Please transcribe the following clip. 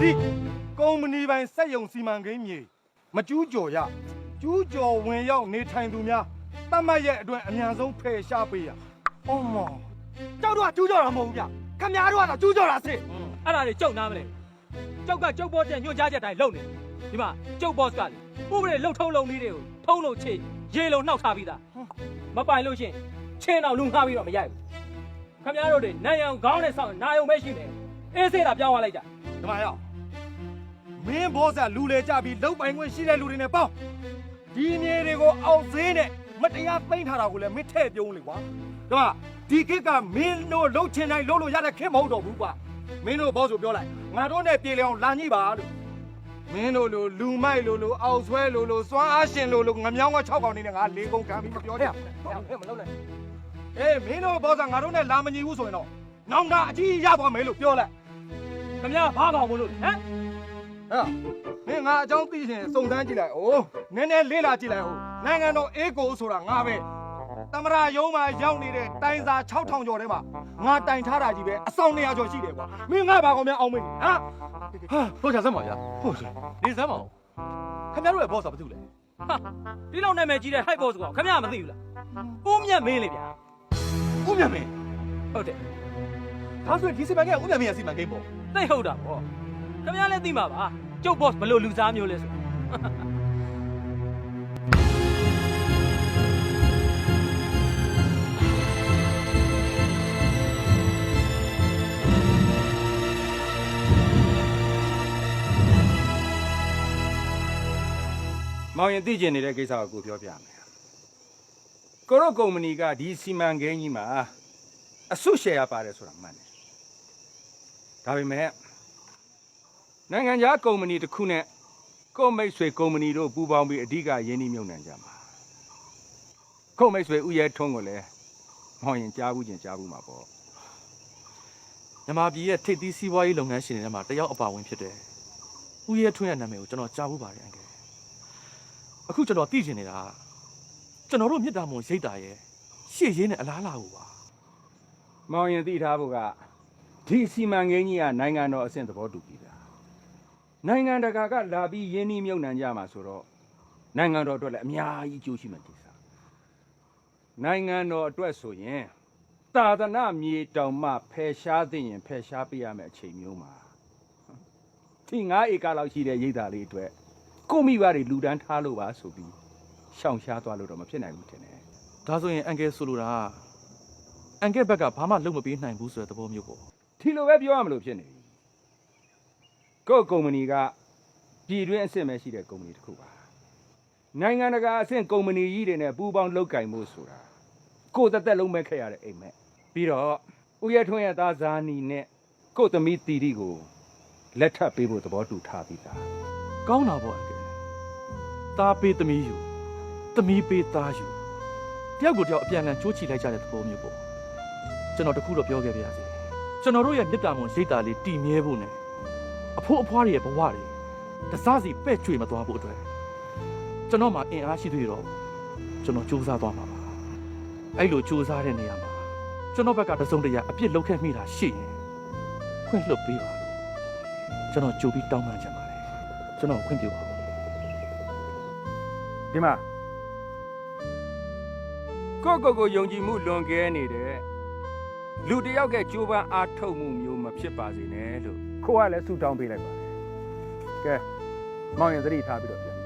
တိကုမ္ပဏီပိုင်စက်ယုံစီမံကိန်းမြေမကျူးကျော်ရကျူးကျော်ဝင်ရောက်နေထိုင်သူများတတ်မှတ်ရဲ့အတွင်းအများဆုံးဖယ်ရှားပေးရအော်မော်ကျောက်တို့ကကျူးကျော်တာမဟုတ်ဘူးဗျခမည်းတော်ကတော့ကျူးကျော်တာစစ်အဲ့ဒါတွေကြုံနားမလဲကျုပ်ကကျုပ်ဘောတဲ့ညွှန်ကြားချက်တိုင်းလုပ်နေတယ်ဒီမှာကျုပ်ဘော့စ်ကလေဥပဒေလှုပ်ထုံးလုံးလေးတွေကိုထုံးလို့ချေရေလုံးနှောက်ထားပြီးသားမပိုင်လို့ရှရင်ချင်းအောင်လူငှားပြီးတော့မရိုက်ဘူးခင်ဗျားတို့တွေနိုင်အောင်ခေါင်းနဲ့ဆောင်းနာယုံပဲရှိတယ်အေးစေးတာပြောင်းသွားလိုက်ကြဒီမှာရောက် မင်းဘောဆာလူလေကြပြီးလောက်ပိုင်ခွင့်ရှိတဲ့လူတွေနဲ့ပေါင်းဒီမြေတွေကိုအောက်ဈေးနဲ့မတရားသိမ်းထားတာကိုလည်းမင်းထဲ့ပြုံးလေကွာဒီမှာဒီကိက်ကမင်းတို့လှုပ်ချင်တိုင်းလှုပ်လို့ရတဲ့ခင်မဟုတ်တော့ဘူးကွာမင်းတို့ဘောဆိုပြောလိုက်ငါတို့နဲ့ပြေလည်အောင်လာညှိပါလို့မင်းတို့လိုလူမိုက်လိုလိုအောက်ဆွဲလိုလိုစွမ်းအားရှင်လိုလိုငမြောင်းက6កောင်နေနဲ့ငါ၄ကုန်းခံပြီးမပြောနဲ့ဟဲ့မလုပ်နဲ့အေးမင်းတို့ဘောဆာငါတို့နဲ့လာမညီဘူးဆိုရင်တော့နောင်တာအကြီးရသွားမယ်လို့ပြောလိုက်ခင်ဗျားဘာကောင်မလို့ဟမ် ဟဲ့မင်းငါအကြောင်းသိရင်စုံစမ်းကြည့်လိုက်။အိုးနည်းနည်းလေးလာကြည့်လိုက်။ဟိုနိုင်ငံတော်အေးကိုဆိုတာငါပဲ။တမရယုံမှာရောက်နေတဲ့တိုင်စာ6000ကျော်ထဲမှာငါတိုင်ထားတာကြီးပဲအဆောင်200ကျော်ရှိတယ်ကွာ။မင်းငါဘာကောင်များအောင်မင်းဟမ်ဟာဟုတ်ကြစမ်းပါဗျာဟုတ်ကြနေစမ်းပါဦးခမည်းတော်ရဲ့ boss ကဘာလုပ်လဲဟာဒီလောက်နာမည်ကြီးတဲ့ high boss ကောင်ခင်ဗျားမသိဘူးလားဦးမြတ်မင်းလေဗျာဦးမြတ်မင်းဟုတ်တယ်ဒါဆိုရင်ဒီစီမံကိန်းကဦးမြတ်မင်းရဲ့စီမံကိန်းပေါ့သိဟုတ်တာပေါ့ ခင်ဗျားလည်းသိမှာပါကျုပ် boss ဘလို့လူစားမျိုးလဲဆိုမောင်ရင်သိကျင်နေတဲ့ကိစ္စကိုကိုပြောပြမယ်ကိုရော့ကုမ္ပဏီကဒီစီမံကိန်းကြီးမှာအဆုရှယ်ရပါတယ်ဆိုတာမှန်တယ်ဒါပေမဲ့ နိုင်ငံခြားကုမ္ပဏီတစ်ခုနဲ့ကိုယ့်မိတ်ဆွေကုမ္ပဏီတို့ပူးပေါင်းပြီးအဓိကယင်းနှိမ့်မြုပ်နှံကြမှာကိုယ့်မိတ်ဆွေဥရဲထုံးကိုလည်းမောင်ရင်ကြားဘူးချင်းကြားဘူးမှာပေါ့မြန်မာပြည်ရဲ့ထိပ်သီးစီးပွားရေးလုပ်ငန်းရှင်တွေထဲမှာတယောက်အပါဝင်ဖြစ်တယ်။ဦးရဲထွန်းရဲ့နာမည်ကိုကျွန်တော်ကြားဖို့ပါတယ်အန်ကယ်။အခုကျွန်တော်သိချင်နေတာကကျွန်တော်တို့မြစ်တာမွန်ရိတ်တာရဲ့ရှေ့ရင်းနဲ့အလားအလာကိုပါမောင်ရင်သိထားဖို့ကဒီစီမံကိန်းကြီးကနိုင်ငံတော်အဆင့်သဘောတူပြီလား နိုင်ငံတကာကလာပြီးယင်းနှိမ့်မြုပ်နှံကြမှာဆိုတော့နိုင်ငံတော်အတွက်လည်းအများကြီးကြိုးရှိမှကိစ္စနိုင်ငံတော်အတွက်ဆိုရင်သာသနာမြေတောင်မှဖယ်ရှားသိရင်ဖယ်ရှားပေးရမယ်အချိန်မျိုးမှာဒီ9ဧကလောက်ရှိတဲ့ရိတ်သားလေးအတွက်ကိုမိဘတွေလူဒန်းထားလို့ပါဆိုပြီးရှောင်ရှားသွားလို့တော့မဖြစ်နိုင်ဘူးထင်တယ်။ဒါဆိုရင်အန်ကယ်ဆိုလိုတာကအန်ကယ်ဘက်ကဘာမှလုပ်မပေးနိုင်ဘူးဆိုတဲ့သဘောမျိုးပေါ့ဒီလိုပဲပြောရမလို့ဖြစ်နေပြီ ကိုယ့်ကုမ္ပဏီကပြည်တွင်းအဆင့်ပဲရှိတဲ့ကုမ္ပဏီတစ်ခုပါနိုင်ငံတကာအဆင့်ကုမ္ပဏီကြီးတွေနဲ့ပူးပေါင်းလုပ်ကင်မှုဆိုတာကိုယ့်သက်သက်လုံးမဲ့ခဲ့ရတဲ့အိမ်မက်ပြီးတော့ဦးရထွန်းရဲ့သားဇာနီနဲ့ကိုယ့်သမီးတီတီကိုလက်ထပ်ပေးဖို့သဘောတူထားပြီးသား။ကောင်းတာပေါ့အန်ကယ်။သားပေးသမီးယူသမီးပေးသားယူတယောက်ကိုတယောက်အပြန်အလှန်ချိုးချလိုက်ကြတဲ့သဘောမျိုးပေါ့။ကျွန်တော်တခုတော့ပြောခဲ့ပါရစေ။ကျွန်တော်တို့ရဲ့မြစ်တာမွန်ရိတ်တာလေးတည်မြဲဖို့နဲ့ အဖိုးအဖွားတွေရဲ့ဘဝတွေတစားစီပဲ့ကျွေမသွားဖို့အတွက်ကျွန်တော်မှအင်အားရှိသေးတော့ကျွန်တော်စူးစမ်းသွားမှာပါ။အဲ့လိုစူးစမ်းတဲ့နေရာမှာကျွန်တော်ဘက်ကတစုံတရာအပြစ်လုပ်ခဲ့မိတာရှိရင်ခွင့်လွှတ်ပေးပါလို့ကျွန်တော်ကြိုပြီးတောင်းပန်ချင်ပါတယ်ကျွန်တော်ခွင့်ပြုပါဦးဒီမှာကိုယ့်ကိုယ်ကိုယုံကြည်မှုလွန်ကဲနေတဲ့လူတစ်ယောက်ကကြိုးပမ်းအားထုတ်မှုမျိုးမဖြစ်ပါစေနဲ့လို့ ခိုးကလည်းဆူတောင်းပေးလိုက်ပါတယ်ကဲမောင်ရင်သတိထားပြီးတော့ပြန်